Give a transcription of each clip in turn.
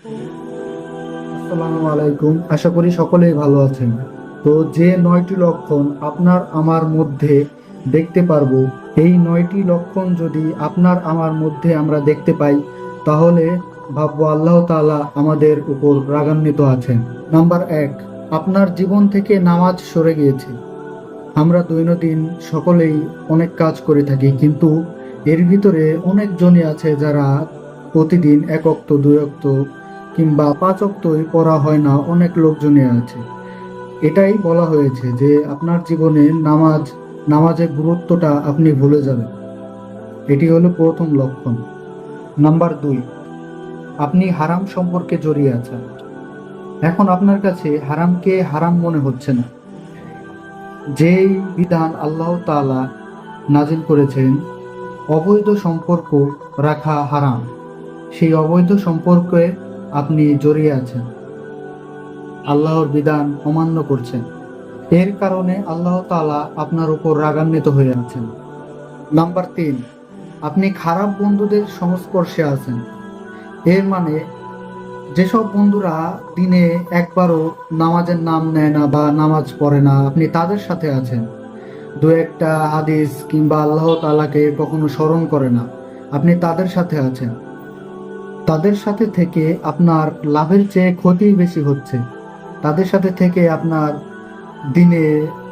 আসসালামু আলাইকুম। আশা করি সকলেই ভালো আছেন। তো যে নয়টি লক্ষণ আপনার আমার মধ্যে দেখতে পারব, এই নয়টি লক্ষণ যদি আপনার আমার মধ্যে আমরা দেখতে পাই, তাহলে ভাববো আল্লাহ তাআলা আমাদের উপর রাগান্বিত আছেন। নাম্বার এক, আপনার জীবন থেকে নামাজ সরে গিয়েছে। আমরা দৈনন্দিন সকলেই অনেক কাজ করে থাকি, কিন্তু এর ভিতরে অনেকজনই আছে যারা প্রতিদিন এক অক্ত, দুই অক্ত কিংবা পাঁচ অক্তই পড়া হয় না, অনেক লোকজনই আছে। এটাই বলা হয়েছে যে আপনার জীবনে নামাজ, নামাজের গুরুত্বটা আপনি ভুলে যাবেন। এটি হলো প্রথম লক্ষণ। নাম্বার দুই, আপনি হারাম সম্পর্কে জড়িয়ে আছেন। এখন আপনার কাছে হারামকে হারাম মনে হচ্ছে না। যেই বিধান আল্লাহ তাআলা নাজিল করেছেন, অবৈধ সম্পর্ক রাখা হারাম। সেই অবৈধ সম্পর্কে আপনি জড়িয়ে আছেন। আল্লাহর বিধান অমান্য করছেন। এর কারণে আল্লাহ তালা আপনার উপর রাগান্বিত হয়ে আছেন। নাম্বার তিন, আপনি খারাপ বন্ধুদের সংস্পর্শে আছেন। এর মানে যেসব বন্ধুরা দিনে একবারও নামাজের নাম নেয় না বা নামাজ পড়ে না, আপনি তাদের সাথে আছেন। দু একটা হাদিস কিংবা আল্লাহ তালাকে কখনো স্মরণ করে না। আপনি তাদের সাথে আছেন। তাদের সাথে থেকে আপনার লাভের চেয়ে ক্ষতি বেশি হচ্ছে। তাদের সাথে থেকে আপনার দিনে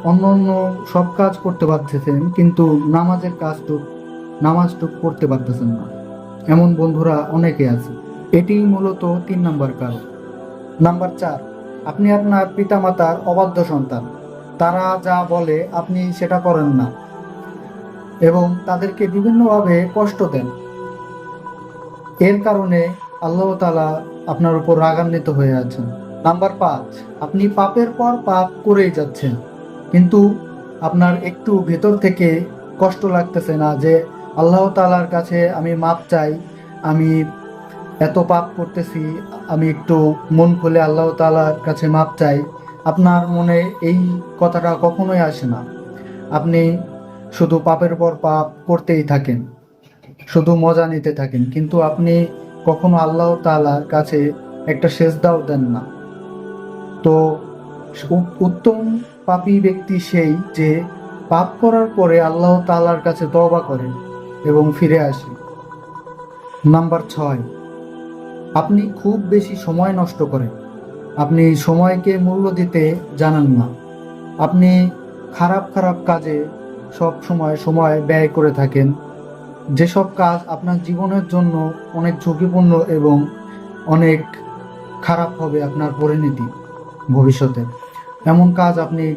অন্য অন্য সব কাজ করতে পারতেছেন, কিন্তু নামাজের কাজটুক নামাজটুক করতে পারতেছেন না। এমন বন্ধুরা অনেকে আছে। এটি মূলত তিন নাম্বার কারণ নাম্বার চার, আপনি আপনার পিতামাতার অবাধ্য সন্তান। তারা যা বলে আপনি সেটা করেন না এবং তাদেরকে বিভিন্নভাবে কষ্ট দেন। এর কারণে আল্লাহ তালা আপনার উপর রাগান্বিত হয়ে আছেন। নাম্বার পাঁচ, আপনি পাপের পর পাপ করেই যাচ্ছেন। কিন্তু আপনার একটু ভেতর থেকে কষ্ট লাগতেছে না যে আল্লাহ তালার কাছে আমি মাপ চাই, আমি এত পাপ করতেছি, আমি একটু মন খুলে আল্লাহ তালার কাছে মাপ চাই। আপনার মনে এই কথাটা কখনোই আসে না। আপনি শুধু পাপের পর পাপ করতেই থাকেন। শুধু মজা নিতে থাকেন, কিন্তু আপনি কখনো আল্লাহ তালার কাছে একটা সেজদাও দেন না। তো উত্তম পাপী ব্যক্তি সেই যে পাপ করার পরে আল্লাহ তালার কাছে তওবা করে এবং ফিরে আসে নাম্বার ছয়, আপনি খুব বেশি সময় নষ্ট করেন। আপনি সময়কে মূল্য দিতে জানেন না। আপনি খারাপ খারাপ কাজে সব সময় সময় ব্যয় করে থাকেন। যেসব কাজ আপনার জীবনের জন্য অনেক ঝুঁকিপূর্ণ এবং অনেক খারাপ হবে আপনার পরিণতি ভবিষ্যতে, এমন কাজ আপনি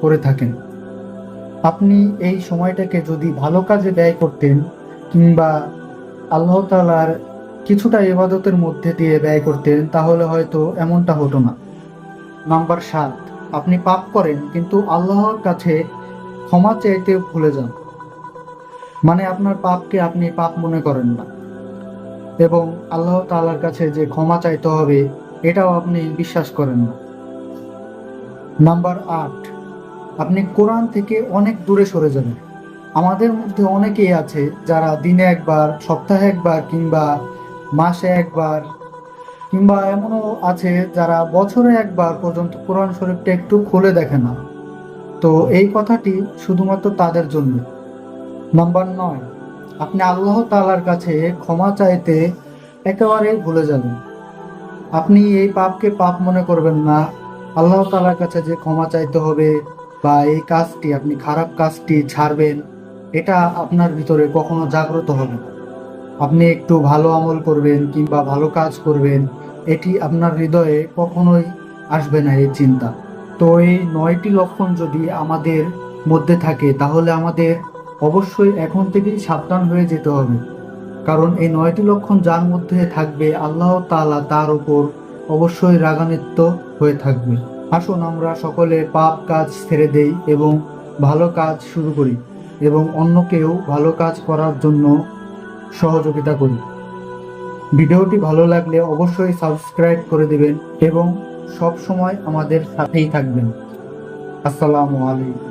করে থাকেন। আপনি এই সময়টাকে যদি ভালো কাজে ব্যয় করতেন কিংবা আল্লাহ তাআলার কিছুটা ইবাদতের মধ্যে দিয়ে ব্যয় করতেন, তাহলে হয়তো এমনটা হতো না। নাম্বার সাত, আপনি পাপ করেন কিন্তু আল্লাহর কাছে ক্ষমা চাইতে ভুলে যান। মানে আপনার পাপকে আপনি পাপ মনে করেন না। এবং আল্লাহ তাআলার কাছে যে ক্ষমা চাইতে হবে, এটাও আপনি বিশ্বাস করেন না। নাম্বার আট, আপনি কোরআন থেকে অনেক দূরে সরে যাবেন। আমাদের মধ্যে অনেকেই আছে যারা দিনে একবার, সপ্তাহে একবার কিংবা মাসে একবার, কিংবা এমনও আছে যারা বছরে একবার পর্যন্ত কোরআন শরীফটা একটু খুলে দেখে না। তো এই কথাটি শুধুমাত্র তাদের জন্য নাম্বার নয়, আপনি আল্লাহ তালার কাছে ক্ষমা চাইতে একেবারেই ভুলে যাবেন। আপনি এই পাপকে পাপ মনে করবেন না, আল্লাহ তালার কাছে যে ক্ষমা চাইতে হবে বা এই কাজটি, আপনি খারাপ কাজটি ছাড়বেন, এটা আপনার ভিতরে কখনো জাগ্রত হবে আপনি একটু ভালো আমল করবেন কিংবা ভালো কাজ করবেন, এটি আপনার হৃদয়ে কখনোই আসবে না এই চিন্তা। তো এই নয়টি লক্ষণ যদি আমাদের মধ্যে থাকে, তাহলে আমাদের অবশ্যই এখন থেকেই সাবধান হয়ে যেতে হবে। কারণ এই নয়টি লক্ষণ যার মধ্যে থাকবে আল্লাহ তালা তার উপর অবশ্যই রাগান্বিত হয়ে থাকবে। আসুন আমরা সকলে পাপ কাজ ছেড়ে দেই এবং ভালো কাজ শুরু করি এবং অন্যকেও ভালো কাজ করার জন্য সহযোগিতা করি। ভিডিওটি ভালো লাগলে অবশ্যই সাবস্ক্রাইব করে দিবেন এবং সব সময় আমাদের সাথেই থাকবেন। আসসালামু আলাইকুম।